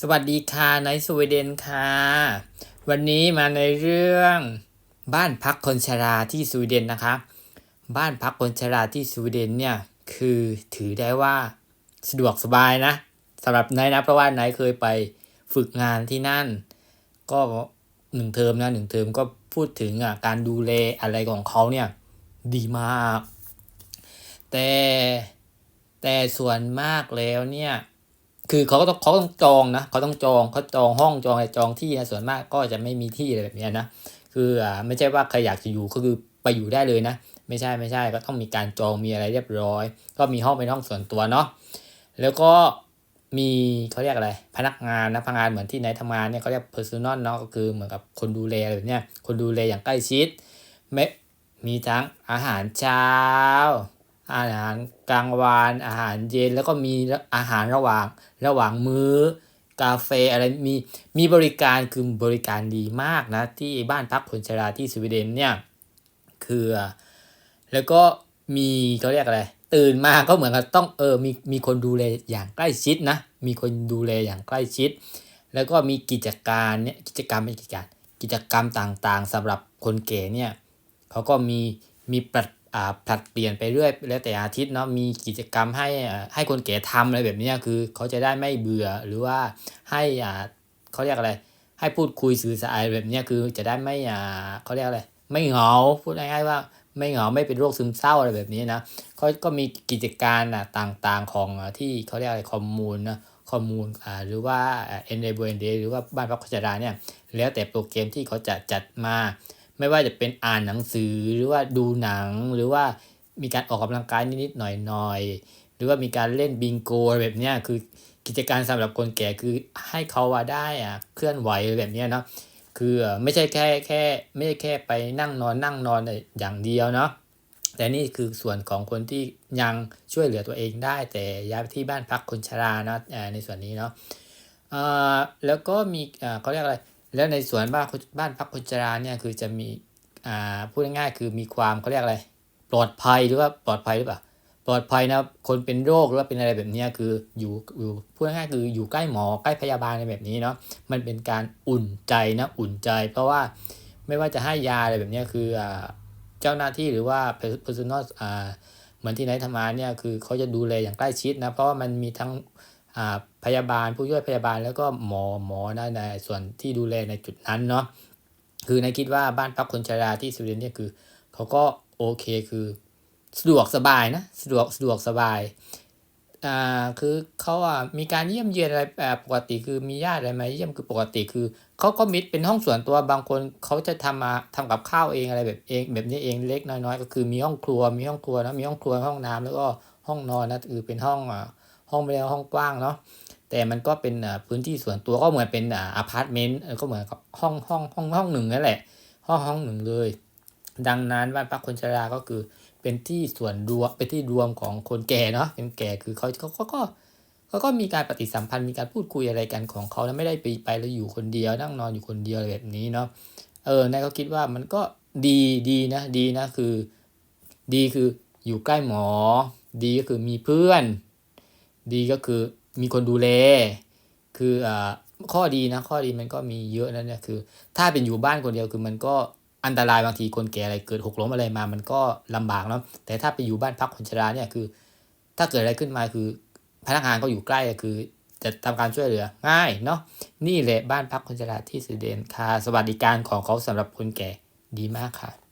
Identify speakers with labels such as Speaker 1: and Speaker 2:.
Speaker 1: สวัสดีค่ะในสวีเดนค่ะ วันนี้มาในเรื่องบ้านพักคนชราที่สวีเดนนะคะ บ้านพักคนชราที่สวีเดนเนี่ยคือถือได้ว่าสะดวกสบายนะสำหรับไนท์นะเพราะว่าไนท์เคยไปฝึกงานที่นั่น ก็หนึ่งเทอมนะหนึ่งเทอมก็พูดถึงอะการดูแลอะไรของเขาเนี่ยดีมาก แต่แต่ส่วนมากแล้วเนี่ย คือเขาก็ต้องเขาต้องจองนะเขาต้องจองเขาจองห้องจองอะไรจองที่นะส่วนมากก็จะไม่มีที่อะไรแบบนี้นะคืออ่าไม่ใช่ว่าใครอยากจะอยู่ก็คือไปอยู่ได้เลยนะ ไม่ใช่ไม่ใช่ก็ต้องมีการจองมีอะไรเรียบร้อย ก็มีห้องเป็นห้องส่วนตัวเนาะแล้วก็มีเขาเรียกอะไร พนักงานนะพนักงานเหมือนที่ไหนทำงานเนี่ยเขาเรียก personal เนาะก็คือเหมือนกับคนดูแลอะไรแบบเนี้ยคนดูแลอย่างใกล้ชิดไม่มีทั้งอาหารเช้า อาหารกลางวันอาหารเย็นแล้วก็มีอาหารระหว่างระหว่างมื้อกาแฟอะไรมีมีบริการคือบริการดีมากนะ ที่บ้านพักคนชราที่สวีเดนเนี่ยคือแล้วก็มีเขาเรียกอะไร ตื่นมาก็เหมือนกับต้องเออมีมีคนดูแลอย่างใกล้ชิดนะ มีคนดูแลอย่างใกล้ชิด แล้วก็มีกิจการเนี่ยกิจกรรมไม่กิจการกิจกรรมต่างๆสำหรับคนแก่เนี่ยเขาก็มีมีปรับ ผลัดเปลี่ยนไปเรื่อยแล้วแต่อาทิตย์เนาะมีกิจกรรมให้ให้คนแก่ทำอะไรแบบนี้คือเขาจะได้ไม่เบื่อหรือว่าให้อ่าเขาเรียกอะไร ให้พูดคุยสื่อสารแบบนี้คือจะได้ไม่อ่าเขาเรียกอะไร ไม่เหงาพูดง่ายๆว่าไม่เหงาไม่เป็นโรคซึมเศร้าอะไรแบบนี้นะเขาก็มีกิจการอะต่างๆของที่เขาเรียกอะไรคอมมูนนะคอมมูนอ่าหรือว่าเอ็นเดบเอ็นเดหรือว่าบ้านพักคนชราเนี่ยแล้วแต่โปรแกรมที่เขาจะจัดมา ไม่ว่าจะเป็นอ่านหนังสือหรือว่าดูหนังหรือว่ามีการออกกำลังกายนิดๆหน่อยๆหรือว่ามีการเล่นบิงโกแบบเนี้ยคือกิจการสำหรับคนแก่คือให้เขาว่าได้อะเคลื่อนไหวแบบเนี้ยเนาะคือไม่ใช่แค่แค่ไม่ใช่แค่ไปนั่งนอนนั่งนอนอย่างเดียวเนาะแต่นี่คือส่วนของคนที่ยังช่วยเหลือตัวเองได้ แต่ย้ายไปที่บ้านพักคนชราเนาะในส่วนนี้เนาะแล้วก็มีเขาเรียกอะไร แล้วในสวนบ้านบ้านพักคนชราเนี่ยคือจะมีอ่าพูดง่ายๆคือมีความเขาเรียกอะไร ปลอดภัยหรือว่าปลอดภัยหรือเปล่าปลอดภัยนะคนเป็นโรคหรือว่าเป็นอะไรแบบนี้คืออยู่อยู่พูดง่ายๆคืออยู่ใกล้หมอใกล้พยาบาลในแบบนี้เนาะมันเป็นการอุ่นใจนะอุ่นใจ เพราะว่าไม่ว่าจะให้ยาอะไรแบบนี้คืออ่าเจ้าหน้าที่หรือว่า personal อ่าเหมือนที่ไหนทำงานเนี่ยคือเขาจะดูแลอย่างใกล้ชิดนะเพราะว่ามันมีทั้ง พยาบาลผู้ช่วยพยาบาลแล้วก็หมอหมอนะในส่วนที่ดูแลในจุดนั้นเนาะคือในคิดว่าบ้านพักคนชราที่สวีเดนเนี่ยคือเขาก็โอเคคือสะดวกสบายนะสะดวกสะดวกสบายอ่าคือเขาอะมีการเยี่ยมเยียนอะไรแบบปกติคือมีญาติอะไรมาเยี่ยมคือปกติคือเขาก็มิดเป็นห้องส่วนตัวบางคนเขาจะทำมาทำกับข้าวเองอะไรแบบเองแบบนี้เองเล็กน้อยๆก็คือมีห้องครัวมีห้องครัวนะมีห้องครัวห้องน้ำแล้วก็ห้องนอนนะคือเป็นห้องอ่า ห้องไม่ได้ห้องกว้างเนาะแต่มันก็เป็นพื้นที่ส่วนตัวก็เหมือนเป็นอพาร์ตเมนต์ก็เหมือนกับห้องห้องห้องห้องหนึ่งนั่นแหละ ห้องห้องหนึ่งเลย ดังนั้นบ้านพักคนชราก็คือเป็นที่ส่วนรวมเป็นที่รวมของคนแก่เนาะเป็นแก่คือเขาเขาก็เขาก็มีการปฏิสัมพันธ์มีการพูดคุยอะไรกันของเขาแล้วไม่ได้ไปไปแล้วอยู่คนเดียวนั่งนอนอยู่คนเดียวแบบนี้เนาะเออนายก็คิดว่ามันก็ดีดีนะดีนะคือ ดีคืออยู่ใกล้หมอ ดีก็คือมีเพื่อน ดีก็คือมีคนดูแล คืออ่าข้อดีนะข้อดีมันก็มีเยอะนะเนี่ยคือ ถ้าเป็นอยู่บ้านคนเดียวคือมันก็อันตรายบางทีคนแก่อะไรเกิดหกล้มอะไรมา มันก็ลำบากเนาะแต่ถ้าไปอยู่บ้านพักคนชราเนี่ยคือ ถ้าเกิดอะไรขึ้นมาคือ พนักงานก็อยู่ใกล้คือ จะทำการช่วยเหลือง่ายเนาะนี่แหละบ้านพักคนชราที่สวีเดนค่ะสวัสดิการของเขาสำหรับคนแก่ดีมากค่ะ